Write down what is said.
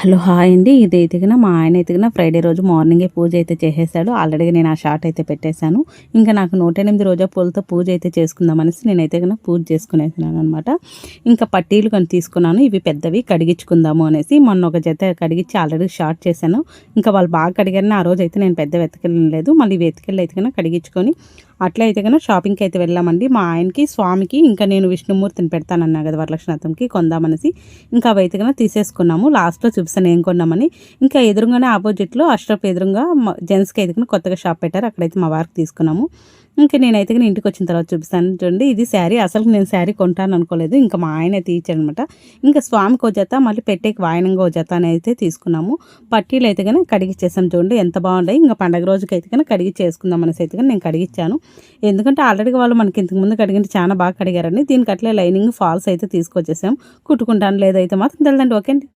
Hello hi అండి. ఇది ఎతికిన మా ఆయన ఎతికిన ఫ్రైడే రోజు మార్నింగే పూజ అయితే చేసేసాడు. ఆల్రెడీ నేను ఆ షార్ట్ అయితే పెట్టేశాను. ఇంకా నాకు నూట ఎనిమిది రోజా పూలతో పూజ అయితే చేసుకుందామనేసి నేనైతే కన్నా పూజ చేసుకునేసినాను అనమాట ఇంకా పట్టీలు కానీ తీసుకున్నాను. ఇవి పెద్దవి కడిగించుకుందాము అనేసి మొన్న ఒక జత కడిగించి ఆల్రెడీ షార్ట్ చేశాను. ఇంకా వాళ్ళు బాగా కడిగారని ఆ రోజు అయితే నేను పెద్ద వెతకలేదు మళ్ళీ వెతికెళ్ళి అయితే కన్నా కడిగించుకొని అట్లా అయితే కన్నా షాపింగ్కి అయితే వెళ్ళామండి. మా ఆయనకి స్వామికి ఇంకా నేను విష్ణుమూర్తిని పెడతానన్నా కదా వరలక్ష్మీనాథంకి కొందామనేసి ఇంకా అవి అయితే కన్నా తీసేసుకున్నాము. లాస్ట్లో చూపిస్తాను ఏం కొన్నామని. ఇంకా ఎదురుగానే ఆపోజిట్లో అష్రఫ్ ఎదురుగా జెంట్స్కి అయితే కొత్తగా షాప్ పెట్టారు. అక్కడైతే మా వారికి తీసుకున్నాము. ఇంకా నేనైతే కానీ ఇంటికి వచ్చిన తర్వాత చూపిస్తాను. చూడండి ఇది శారీ. అసలు నేను శారీ కొంటాను అనుకోలేదు. ఇంకా మా ఆయన తీర్చాడనమాట ఇంకా స్వామికి ఒక జత మళ్ళీ పెట్టేకి వాయనంగా ఒక జత అని అయితే తీసుకున్నాము. పట్టీలు అయితే కానీ కడిగి చేసాం చూడండి ఎంత బాగుంటాయి ఇంకా పండగ రోజుకి అయితే కానీ కడిగి చేసుకుందాం అనేసి అయితే కానీ నేను కడిగిచ్చాను. ఎందుకంటే ఆల్రెడీ వాళ్ళు మనకి ఇంతకు ముందు కడిగింటే చాలా బాగా కడిగారండి. దీనికి అట్లే లైనింగ్ ఫాల్స్ అయితే తీసుకొచ్చేసాం. కుట్టుకుంటాను లేదైతే మాత్రం తెలిదండి ఓకే అండి.